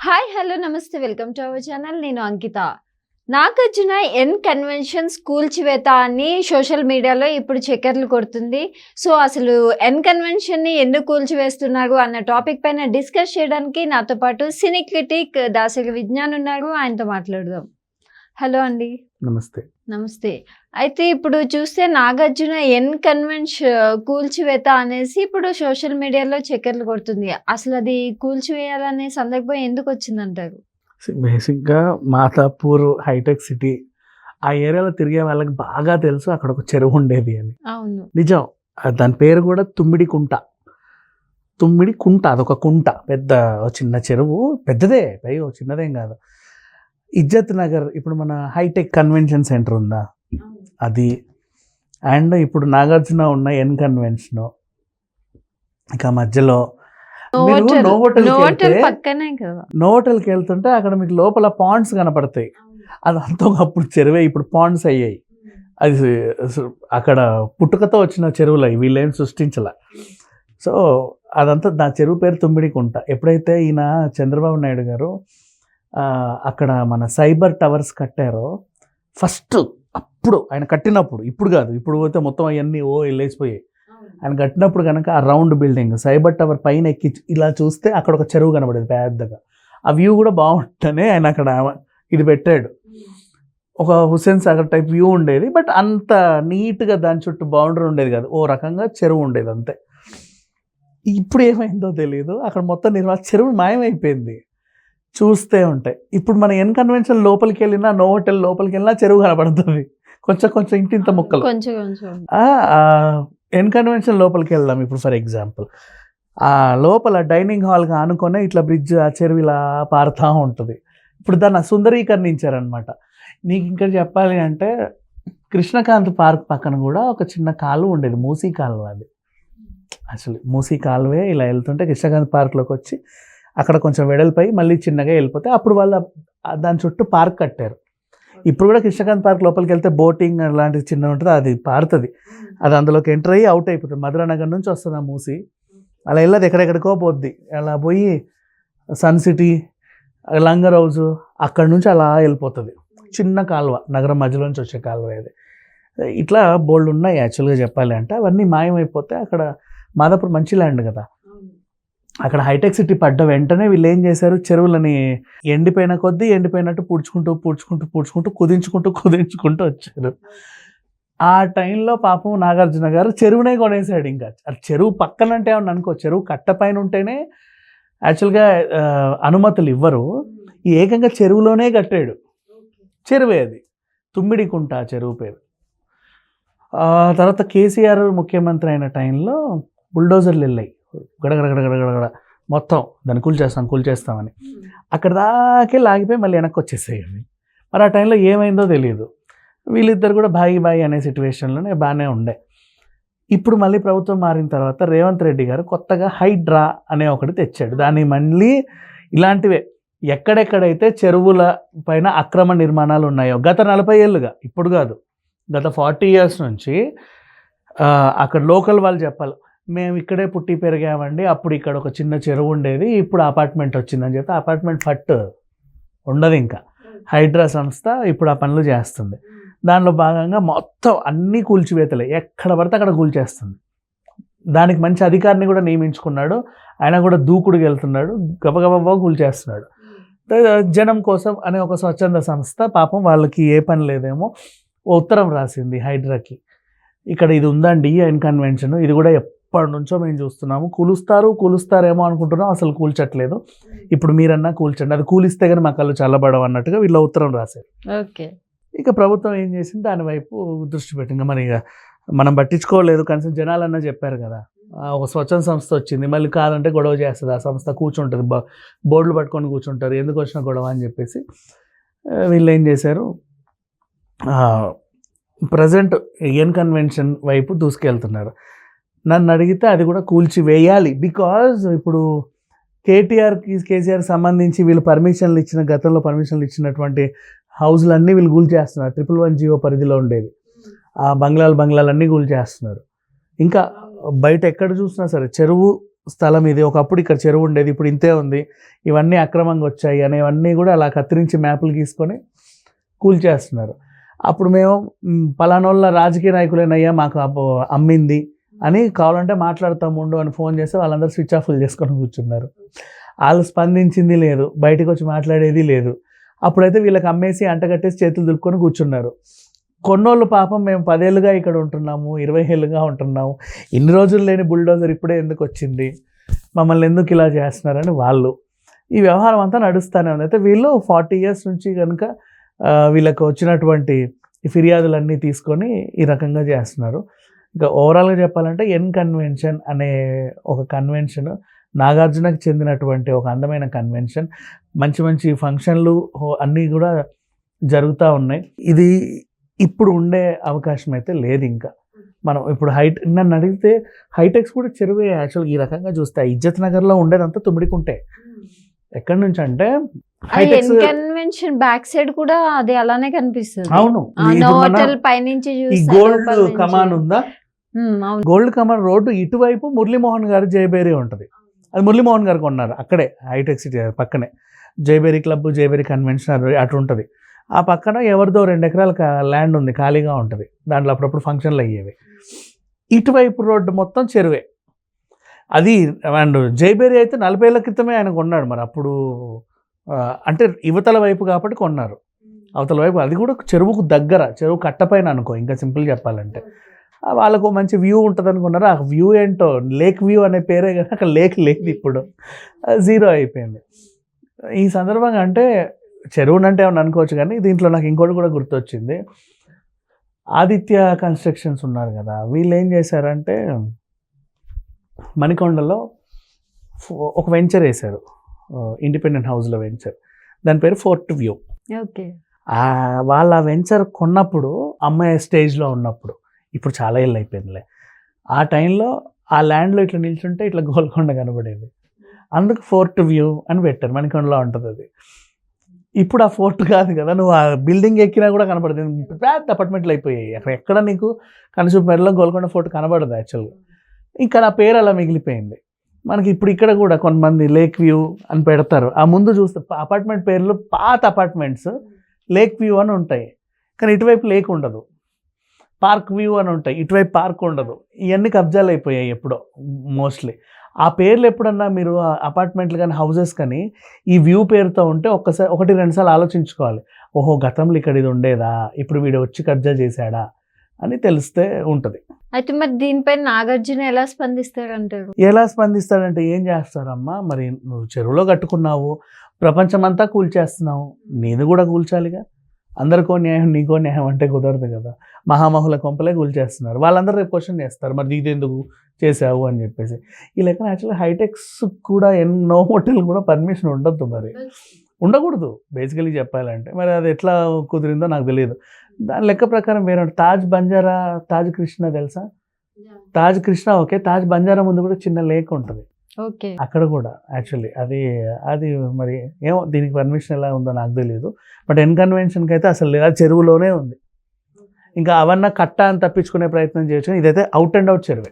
Hi hello namaste. Welcome to our channel నేను Ankita. Nagarjuna N convention కూల్చివేత అని సోషల్ మీడియాలో ఇప్పుడు చక్కర్లు కొడుతుంది. సో అసలు ఎన్ కన్వెన్షన్ని ఎందుకు కూల్చివేస్తున్నారు అన్న టాపిక్ పైన డిస్కస్ చేయడానికి నాతో పాటు సినీ క్రిటిక్ దాసరి విజ్ఞాన్ ఉన్నారు. ఆయనతో మాట్లాడదాం. హలో అండి. నమస్తే. నమస్తే. అయితే ఇప్పుడు చూస్తే నాగార్జున ఎన్ కన్వెన్షన్ కూల్చివేత అనేసి ఇప్పుడు సోషల్ మీడియాలో చక్కర్లు కొడుతుంది. అసలు అది కూల్చివేయాలనే సందర్భం ఎందుకు వచ్చిందంటారు? బేసిక్గా మాతాపూర్ హైటెక్ సిటీ ఆ ఏరియాలో తిరిగే వాళ్ళకి బాగా తెలుసు అక్కడ ఒక చెరువు ఉండేది అని. అవును. నిజం. దాని పేరు కూడా తుమ్మిడి కుంట. తుమ్మిడి కుంట అదొక కుంట. పెద్ద చిన్న చెరువు. పెద్దదే అయ్యో చిన్నదేం కాదు. ఇజ్జత్ నగర్ ఇప్పుడు మన హైటెక్ కన్వెన్షన్ సెంటర్ ఉందా? అది. అండ్ ఇప్పుడు నాగార్జున ఉన్న ఎన్ కన్వెన్షన్. ఇక మధ్యలో నోవోటల్కి వెళ్తుంటే అక్కడ మీకు లోపల పాండ్స్ కనపడతాయి. అదంతా అప్పుడు చెరువే ఇప్పుడు పాండ్స్ అయ్యాయి. అది అక్కడ పుట్టుకతో వచ్చిన చెరువులు అవి వీళ్ళేం సృష్టించాల. సో అదంతా నా చెరువు పేరు తుమ్మిడికుంట ఎప్పుడైతే ఈయన చంద్రబాబు నాయుడు గారు అక్కడ మన సైబర్ టవర్స్ కట్టారో ఫస్ట్ అప్పుడు ఆయన కట్టినప్పుడు ఇప్పుడు కాదు ఇప్పుడు పోతే మొత్తం అవన్నీ ఓ వెళ్ళేసిపోయాయి ఆయన కట్టినప్పుడు కనుక ఆ రౌండ్ బిల్డింగ్ సైబర్ టవర్ పైన ఎక్కి ఇలా చూస్తే అక్కడ ఒక చెరువు కనబడేది పెద్దగా. ఆ వ్యూ కూడా బాగుంటేనే ఆయన అక్కడ ఇది పెట్టాడు. ఒక హుస్సేన్ సాగర్ టైప్ వ్యూ ఉండేది బట్ అంత నీట్గా దాని చుట్టూ బౌండరీ ఉండేది కాదు. ఓ రకంగా చెరువు ఉండేది అంతే. ఇప్పుడు ఏమైందో తెలియదు అక్కడ మొత్తం నిర్మాణ చెరువు మాయమైపోయింది. చూస్తే ఉంటాయి. ఇప్పుడు మన ఎన్ కన్వెన్షన్ లోపలికి వెళ్ళినా నో హోటల్ లోపలికి వెళ్ళినా చెరువు కనబడుతుంది. కొంచెం కొంచెం ఇంటింత ముక్కలు. ఎన్ కన్వెన్షన్ లోపలికి వెళ్దాం ఇప్పుడు ఫర్ ఎగ్జాంపుల్. ఆ లోపల డైనింగ్ హాల్గా ఆనుకొనే ఇట్లా బ్రిడ్జ్ ఆ చెరువు ఇలా పారుతూ ఉంటుంది. ఇప్పుడు దాన్ని సుందరీకరణించారనమాట నీకు ఇంకా చెప్పాలి అంటే కృష్ణకాంత్ పార్క్ పక్కన కూడా ఒక చిన్న కాలువ ఉండేది. మూసీ కాలువ అది. అసలు మూసీ కాలువే ఇలా వెళ్తుంటే కృష్ణకాంత్ పార్క్లోకి వచ్చి అక్కడ కొంచెం వెడల్పై మళ్ళీ చిన్నగా వెళ్ళిపోతే అప్పుడు వాళ్ళ దాని చుట్టూ పార్క్ కట్టారు. ఇప్పుడు కూడా కృష్ణకాంత్ పార్క్ లోపలికి వెళ్తే బోటింగ్ అలాంటిది చిన్న ఉంటుంది అది పారుతుంది. అది అందులోకి ఎంటర్ అయ్యి అవుట్ అయిపోతుంది. మధురా నగర్ నుంచి వస్తుంది ఆ మూసి. అలా వెళ్ళదు ఎక్కడెక్కడికో పోద్ది. అలా పోయి సన్ సిటీ లంగర్ హౌస్ అక్కడ నుంచి అలా వెళ్ళిపోతుంది. చిన్న కాలువ నగరం మధ్యలో నుంచి వచ్చే కాలువ అది. ఇట్లా బోల్డ్ ఉన్నాయి యాక్చువల్గా చెప్పాలి అంటే అవన్నీ మాయమైపోతే అక్కడ మాదాపూర్ మంచి ల్యాండ్ కదా. అక్కడ హైటెక్ సిటీ పడ్డ వెంటనే వీళ్ళు ఏం చేశారు? చెరువులని ఎండిపోయిన కొద్దీ ఎండిపోయినట్టు పూడ్చుకుంటూ పూడ్చుకుంటూ పూడ్చుకుంటూ కుదించుకుంటూ కుదించుకుంటూ వచ్చారు. ఆ టైంలో పాపం నాగార్జున గారు చెరువునే కొనేసాడు ఇంకా. చెరువు పక్కన అంటే ఏమన్నా అనుకో చెరువు కట్టపైన ఉంటేనే యాక్చువల్గా అనుమతులు ఇవ్వరు. ఏకంగా చెరువులోనే కట్టాడు. చెరువే అది. తుమ్మిడికుంట ఆ చెరువు పేరు. తర్వాత కేసీఆర్ ముఖ్యమంత్రి అయిన టైంలో బుల్డోజర్లు వెళ్ళాయి. గడగడగడగడగడ మొత్తం దాన్ని కూల్చేస్తాం కూల్చేస్తామని అక్కడ దాకే లాగిపోయి మళ్ళీ వెనక్కి వచ్చేసాయి మరి ఆ టైంలో ఏమైందో తెలియదు వీళ్ళిద్దరు కూడా బాయి బాయి అనే సిచ్యువేషన్లోనే బాగానే ఉండే. ఇప్పుడు మళ్ళీ ప్రభుత్వం మారిన తర్వాత రేవంత్ రెడ్డి గారు కొత్తగా హైడ్రా అనే ఒకటి తెచ్చాడు. దాన్ని మళ్ళీ ఇలాంటివే ఎక్కడెక్కడైతే చెరువుల పైన అక్రమ నిర్మాణాలు ఉన్నాయో గత నలభై ఏళ్ళుగా ఇప్పుడు కాదు గత ఫార్టీ ఇయర్స్ నుంచి అక్కడ లోకల్ వాళ్ళు చెప్పాలి మేము ఇక్కడే పుట్టి పెరిగామండి. అప్పుడు ఇక్కడ ఒక చిన్న చెరువు ఉండేది. ఇప్పుడు అపార్ట్మెంట్ వచ్చిందని చెప్తే అపార్ట్మెంట్ ఫట్ ఉండదు ఇంకా. హైడ్రా సంస్థ ఇప్పుడు ఆ పనులు చేస్తుంది. దానిలో భాగంగా మొత్తం అన్నీ కూల్చివేతలే. ఎక్కడ పడితే అక్కడ కూల్చేస్తుంది. దానికి మంచి అధికారిని కూడా నియమించుకున్నాడు. ఆయన కూడా దూకుడుకి వెళ్తున్నాడు. గబగబా కూల్చేస్తున్నాడు. జనం కోసం అనే ఒక స్వచ్ఛంద సంస్థ. పాపం వాళ్ళకి ఏ పని లేదేమో ఉత్తరం రాసింది హైడ్రాకి. ఇక్కడ ఇది ఉందండి ఎన్ కన్వెన్షన్ ఇది కూడా ఎప్పటి నుంచో మేము చూస్తున్నాము. కూలుస్తారు కూలుస్తారేమో అనుకుంటున్నాం. అసలు కూల్చట్లేదు. ఇప్పుడు మీరన్నా కూల్చండి. అది కూలిస్తే కానీ మా కళ్ళు చల్లబడవు అన్నట్టుగా వీళ్ళ ఉత్తరం రాశారు. ఓకే. ఇక ప్రభుత్వం ఏం చేసింది? దాని వైపు దృష్టి పెట్టి ఇంకా మరి ఇక మనం పట్టించుకోలేదు. కనీసం జనాలన్నా చెప్పారు కదా. ఒక స్వచ్ఛంద సంస్థ వచ్చింది. మళ్ళీ కాదంటే గొడవ చేస్తుంది. ఆ సంస్థ కూర్చుంటుంది. బోర్డులు పట్టుకొని కూర్చుంటారు. ఎందుకు వచ్చిన గొడవ అని చెప్పేసి వీళ్ళు ఏం చేశారు? ప్రజెంట్ ఎన్ కన్వెన్షన్ వైపు దూసుకెళ్తున్నారు. నన్ను అడిగితే అది కూడా కూల్చి వేయాలి. బికాజ్ ఇప్పుడు కేటీఆర్కి కేసీఆర్ సంబంధించి వీళ్ళు పర్మిషన్లు ఇచ్చిన గతంలో పర్మిషన్లు ఇచ్చినటువంటి హౌస్లన్నీ వీళ్ళు కూల్ చేస్తున్నారు. ట్రిపుల్ వన్ జియో పరిధిలో ఉండేవి. ఆ బంగ్లాలు బంగ్లాలన్నీ కూల్ చేస్తున్నారు. ఇంకా బయట ఎక్కడ చూసినా సరే చెరువు స్థలం ఇది. ఒకప్పుడు ఇక్కడ చెరువు ఉండేది ఇప్పుడు ఇంతే ఉంది. ఇవన్నీ అక్రమంగా వచ్చాయి అనేవన్నీ కూడా అలా కత్తిరించి మ్యాపులు గీసుకొని కూల్చేస్తున్నారు అప్పుడు మేము పలానోళ్ళ రాజకీయ నాయకులైనయ్యా మాకు అమ్మింది. అని కావాలంటే మాట్లాడతాం ఉండు అని ఫోన్ చేస్తే వాళ్ళందరూ స్విచ్ ఆఫ్లు చేసుకొని కూర్చున్నారు. వాళ్ళు స్పందించింది లేదు బయటకు వచ్చి మాట్లాడేది లేదు. అప్పుడైతే వీళ్ళకి అమ్మేసి అంటగట్టేసి చేతులు దులుపుకొని కూర్చున్నారు. కొన్నోళ్ళు పాపం మేము పదేళ్ళుగా ఇక్కడ ఉంటున్నాము ఇరవై ఏళ్ళుగా ఉంటున్నాము. ఇన్ని రోజులు లేని బుల్డోజర్ ఇప్పుడే ఎందుకు వచ్చింది? మమ్మల్ని ఎందుకు ఇలా చేస్తున్నారని వాళ్ళు. ఈ వ్యవహారం అంతా నడుస్తూనే ఉంది. అయితే వీళ్ళు ఫార్టీ ఇయర్స్ నుంచి కనుక వీళ్ళకు వీళ్ళకి వచ్చినటువంటి ఫిర్యాదులన్నీ తీసుకొని ఈ రకంగా చేస్తున్నారు. ఇంకా ఓవరాల్గా చెప్పాలంటే ఎన్ కన్వెన్షన్ అనే ఒక కన్వెన్షన్ నాగార్జునకు చెందినటువంటి ఒక అందమైన కన్వెన్షన్ మంచి మంచి ఫంక్షన్లు అన్నీ కూడా జరుగుతూ ఉన్నాయి. ఇది ఇప్పుడు ఉండే అవకాశం అయితే లేదు ఇంకా. మనం ఇప్పుడు హైట్ నన్ను అడిగితే హైటెక్స్ కూడా చెరువే యాక్చువల్ ఈ రకంగా చూస్తే. ఇజ్జత్ నగర్లో ఉండేదంతా తుమ్మిడికుంటే. ఎక్కడి నుంచి అంటే కన్వెన్షన్ బ్యాక్ సైడ్ కూడా అది అలానే కనిపిస్తుంది. అవును. హోటల్ పైనుంచి గోల్డ్. కమాన్ ఉందా? గోల్డ్ కమాన్ రోడ్డు ఇటువైపు మురళీమోహన్ గారు జయబేరి ఉంటుంది. అది మురళీమోహన్ గారు కొన్నారు అక్కడే హైటెక్ సిటీ పక్కనే. జయబేరి క్లబ్ జయబేరి కన్వెన్షన్ అటు ఉంటుంది. ఆ పక్కన ఎవరిదో రెండు ఎకరాల ల్యాండ్ ఉంది ఖాళీగా ఉంటుంది. దాంట్లో అప్పుడప్పుడు ఫంక్షన్లు అయ్యేవి. ఇటువైపు రోడ్డు మొత్తం చెరువే. అది అండ్ జైబేరి అయితే నలభై ఏళ్ళ క్రితమే ఆయన కొన్నాడు మరి అప్పుడు అంటే యువతల వైపు కాబట్టి కొన్నారు. అవతల వైపు అది కూడా చెరువుకు దగ్గర చెరువు కట్టపైన అనుకో ఇంకా సింపుల్ చెప్పాలంటే. వాళ్ళకు మంచి వ్యూ ఉంటుంది అనుకున్నారు ఆ వ్యూ ఏంటో లేక్ వ్యూ అనే పేరే కదా అక్కడ లేక్ లేదు ఇప్పుడు. జీరో అయిపోయింది. ఈ సందర్భంగా అంటే చెరువునంటే అంటే ఏమన్నా అనుకోవచ్చు కానీ దీంట్లో నాకు ఇంకోటి కూడా గుర్తొచ్చింది. ఆదిత్య కన్స్ట్రక్షన్స్ ఉన్నారు కదా వీళ్ళు ఏం చేశారంటే మణికొండలో ఒక వెంచర్ వేశారు. ఇండిపెండెంట్ హౌస్లో వెంచర్ దాని పేరు ఫోర్ట్ వ్యూ ఓకే. వాళ్ళ వెంచర్ కొన్నప్పుడు అమ్మాయి స్టేజ్లో ఉన్నప్పుడు ఇప్పుడు చాలా ఏళ్ళు అయిపోయిందిలే. ఆ టైంలో ఆ ల్యాండ్లో ఇట్లా నిల్చుంటే ఇట్లా గోల్కొండ కనబడేది. అందుకు ఫోర్ట్ వ్యూ అని పెట్టారు. మణికొండలో ఉంటుంది అది. ఇప్పుడు ఆ ఫోర్ట్ కాదు కదా నువ్వు ఆ బిల్డింగ్ ఎక్కినా కూడా కనబడుతుంది పెద్ద అపార్ట్మెంట్లు అయిపోయాయి. అక్కడ ఎక్కడ నీకు కనసూపు మేరలో గోల్కొండ ఫోర్ట్ కనబడదు యాక్చువల్గా ఇక్కడ ఆ పేరు అలా మిగిలిపోయింది. మనకి ఇప్పుడు ఇక్కడ కూడా కొంతమంది లేక్ వ్యూ అని పెడతారు. ఆ ముందు చూస్తే అపార్ట్మెంట్ పేర్లు పాత అపార్ట్మెంట్స్ లేక్ వ్యూ అని ఉంటాయి. కానీ ఇటువైపు లేక్ ఉండదు. పార్క్ వ్యూ అని ఉంటాయి. ఇటువైపు పార్క్ ఉండదు. ఇవన్నీ కబ్జాలు అయిపోయాయి ఎప్పుడో మోస్ట్లీ ఆ పేర్లు ఎప్పుడన్నా మీరు అపార్ట్మెంట్లు కానీ హౌసెస్ కానీ ఈ వ్యూ పేరుతో ఉంటే ఒక్కసారి ఒకటి రెండుసార్లు ఆలోచించుకోవాలి. ఓహో గతంలో ఇక్కడ ఇది ఉండేదా? ఇప్పుడు వీడు వచ్చి కబ్జా చేశాడా? అని తెలిస్తే ఉంటుంది. అయితే మరి దీనిపై నాగార్జున ఎలా స్పందిస్తారంటారు ఎలా స్పందిస్తాడంటే ఏం చేస్తారమ్మా? మరి నువ్వు చెరువులో కట్టుకున్నావు ప్రపంచమంతా కూల్చేస్తున్నావు నేను కూడా కూల్చాలిగా? అందరికో న్యాయం నీకో న్యాయం అంటే కుదరదు కదా. మహామహుల కొంపలే కూల్చేస్తున్నారు. వాళ్ళందరూ రేపు క్వశ్చన్ చేస్తారు. మరి ఇది ఎందుకు చేసావు అని చెప్పేసి. ఈ లెక్కన యాక్చువల్లీ హైటెక్స్ కూడా ఎన్నో హోటల్ కూడా పర్మిషన్ ఉండొద్దు మరి. ఉండకూడదు. బేసికలీ చెప్పాలంటే. మరి అది ఎట్లా కుదిరిందో నాకు తెలియదు దాని లెక్క ప్రకారం వేరే. తాజ్ బంజారా తాజ్ కృష్ణ తెలుసా? తాజ్ కృష్ణ ఓకే. తాజ్ బంజారా ముందు కూడా చిన్న లేక్ ఉంటుంది. ఓకే. అక్కడ కూడా యాక్చువల్లీ. అది అది మరి ఏమో దీనికి పర్మిషన్ ఎలా ఉందో నాకు తెలియదు బట్ ఎన్ కన్వెన్షన్కి అయితే అసలు లేదు అది చెరువులోనే ఉంది. ఇంకా అవన్నా కట్ట అని తప్పించుకునే ప్రయత్నం చేయొచ్చు ఇదైతే అవుట్ అండ్ అవుట్ చెరువే.